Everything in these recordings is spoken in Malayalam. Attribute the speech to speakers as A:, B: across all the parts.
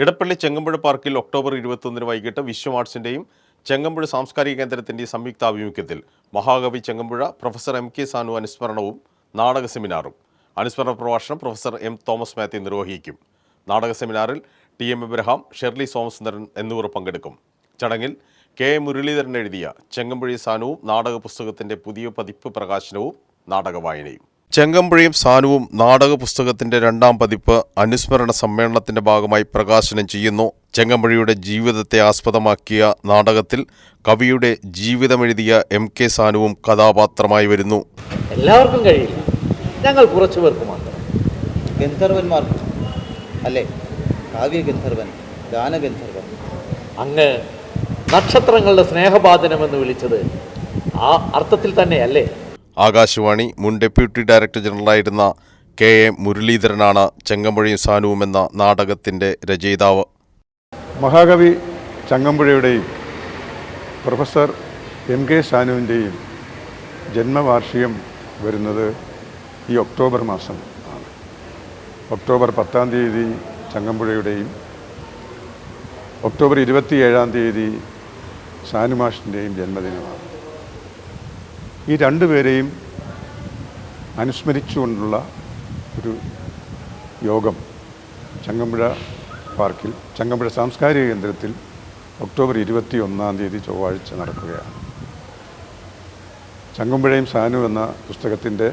A: ഇടപ്പള്ളി ചെങ്ങമ്പുഴ പാർക്കിൽ ഒക്ടോബർ ഇരുപത്തൊന്നിന് വൈകിട്ട് വിശ്വം ആർട്സിന്റെയും ചെങ്ങമ്പുഴ സാംസ്കാരിക കേന്ദ്രത്തിന്റെയും സംയുക്ത ആഭിമുഖ്യത്തിൽ മഹാകവി Changampuzha professor M K Sanu അനുസ്മരണവും നാടക സെമിനാറും. അനുസ്മരണ പ്രഭാഷണം പ്രൊഫസർ എം തോമസ് മാത്യു നിർവഹിക്കും. നാടക സെമിനാറിൽ T M Abraham Shirley Somasundaran എന്നിവർ പങ്കെടുക്കും. ചടങ്ങിൽ കെ എ മുരളീധരൻ എഴുതിയ ചെങ്ങമ്പുഴി സാനുവും നാടക പുസ്തകത്തിന്റെ പുതിയ പതിപ്പ് പ്രകാശനവും നാടക വായനയും ചെങ്കമ്പുഴയും സാനുവും നാടക പുസ്തകത്തിന്റെ രണ്ടാം പതിപ്പ് അനുസ്മരണ സമ്മേളനത്തിന്റെ ഭാഗമായി പ്രകാശനം ചെയ്യുന്നു. ചെങ്കമ്പുഴയുടെ ജീവിതത്തെ ആസ്പദമാക്കിയ നാടകത്തിൽ കവിയുടെ ജീവിതമെഴുതിയ എം കെ സാനുവും കഥാപാത്രമായി വരുന്നു.
B: എല്ലാവർക്കും കഴിയില്ല. ഞങ്ങൾ കുറച്ചു പേർക്ക് മാത്രം.
C: ഗന്ധർവന്മാർക്ക് അല്ലേ? കാവ്യഗന്ധർവൻ ഗാനഗന്ധർവൻ.
B: അങ്ങ് നക്ഷത്രങ്ങളുടെ സ്നേഹബാധനമെന്ന് വിളിച്ചത് ആ അർത്ഥത്തിൽ തന്നെയല്ലേ?
A: ആകാശവാണി മുൻ ഡെപ്യൂട്ടി ഡയറക്ടർ ജനറലായിരുന്ന കെ എ മുരളീധരനാണ് ചെങ്കമ്പുഴയും സാനുവും എന്ന നാടകത്തിന്റെ രചയിതാവ്.
D: മഹാകവി ചങ്ങമ്പുഴയുടെയും പ്രൊഫസർ എം കെ സാനുവിന്റെയും ജന്മവാർഷികം വരുന്നത് ഈ ഒക്ടോബർ മാസം ആണ്. ഒക്ടോബർ പത്താം തീയതി ചങ്ങമ്പുഴയുടെയും ഒക്ടോബർ ഇരുപത്തിയേഴാം തീയതി സാനുമാഷിന്റെയും ജന്മദിനമാണ്. ഈ രണ്ടുപേരെയും അനുസ്മരിച്ചുകൊണ്ടുള്ള ഒരു യോഗം ചങ്ങമ്പുഴ പാർക്കിൽ ചങ്ങമ്പുഴ സാംസ്കാരിക കേന്ദ്രത്തിൽ ഒക്ടോബർ ഇരുപത്തി ഒന്നാം തീയതി ചൊവ്വാഴ്ച നടക്കുകയാണ്. ചങ്ങമ്പുഴയും സാനു എന്ന പുസ്തകത്തിന്റെ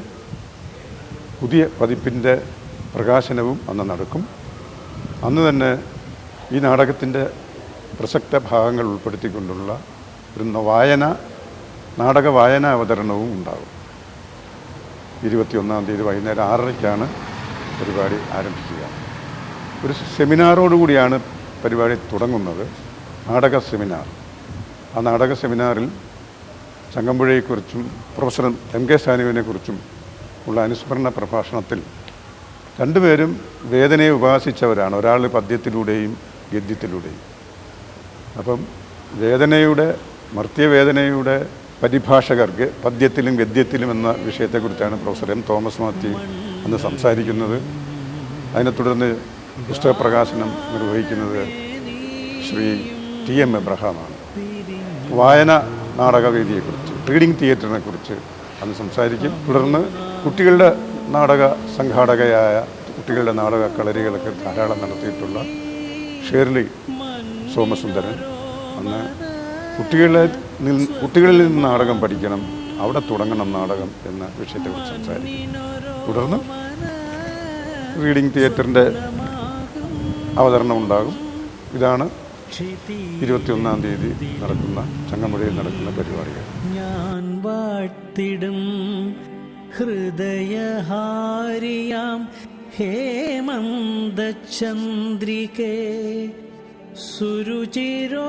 D: പുതിയ പതിപ്പിന്റെ പ്രകാശനവും അന്ന് നടക്കും. അന്ന് തന്നെ ഈ നാടകത്തിന്റെ പ്രസക്ത ഭാഗങ്ങൾ ഉൾപ്പെടുത്തിക്കൊണ്ടുള്ള ഒരു വായന നാടക വായന അവതരണവും ഉണ്ടാകും. ഇരുപത്തിയൊന്നാം തീയതി വൈകുന്നേരം ആറരയ്ക്കാണ് പരിപാടി ആരംഭിക്കുക. ഒരു സെമിനാറോടുകൂടിയാണ് പരിപാടി തുടങ്ങുന്നത്. നാടക സെമിനാർ. ആ നാടക സെമിനാറിൽ ചങ്ങമ്പുഴയെക്കുറിച്ചും പ്രൊഫസർ എം കെ സാനുവിനെക്കുറിച്ചും ഉള്ള അനുസ്മരണ പ്രഭാഷണത്തിൽ രണ്ടുപേരും വേദനയെ ഉപാസിച്ചവരാണ്. ഒരാൾ പദ്യത്തിലൂടെയും ഗദ്യത്തിലൂടെയും. അപ്പം വേദനയുടെ മർത്യവേദനയുടെ പരിഭാഷകർ ഗ- പദ്യത്തിലും ഗദ്യത്തിലും എന്ന വിഷയത്തെക്കുറിച്ചാണ് പ്രൊഫസർ എം തോമസ് മാത്യു അന്ന് സംസാരിക്കുന്നത്. അതിനെ തുടർന്ന് പുസ്തക പ്രകാശനം നിർവഹിക്കുന്നത് ശ്രീ ടി എം എബ്രഹാമാണ്. വായന നാടകവേദിയെക്കുറിച്ച് റീഡിംഗ് തിയേറ്ററിനെ കുറിച്ച് അന്ന് സംസാരിക്കും. തുടർന്ന് കുട്ടികളുടെ നാടക സംഘാടകയായ കുട്ടികളുടെ നാടക കളരികളൊക്കെ ധാരാളം നടത്തിയിട്ടുള്ള ഷേർലി സോമസുന്ദരൻ അന്ന് കുട്ടികളെ കുട്ടികളിൽ നിന്ന് നാടകം പഠിക്കണം അവിടെ തുടങ്ങണം നാടകം എന്ന വിഷയത്തെക്കുറിച്ച് സംസാരിക്കും തുടർന്ന് റീഡിംഗ് തിയേറ്ററിന്റെ അവതരണം ഉണ്ടാകും. ഇതാണ് ഇരുപത്തിയൊന്നാം തീയതി നടക്കുന്ന ചങ്ങമ്പുഴയിൽ നടക്കുന്ന പരിപാടികൾ.
E: ഞാൻ വാഴ്ത്തിടും ഹൃദയഹാരിയാം ഹേമന്തചന്ദ്രികേ സുരുചിരോ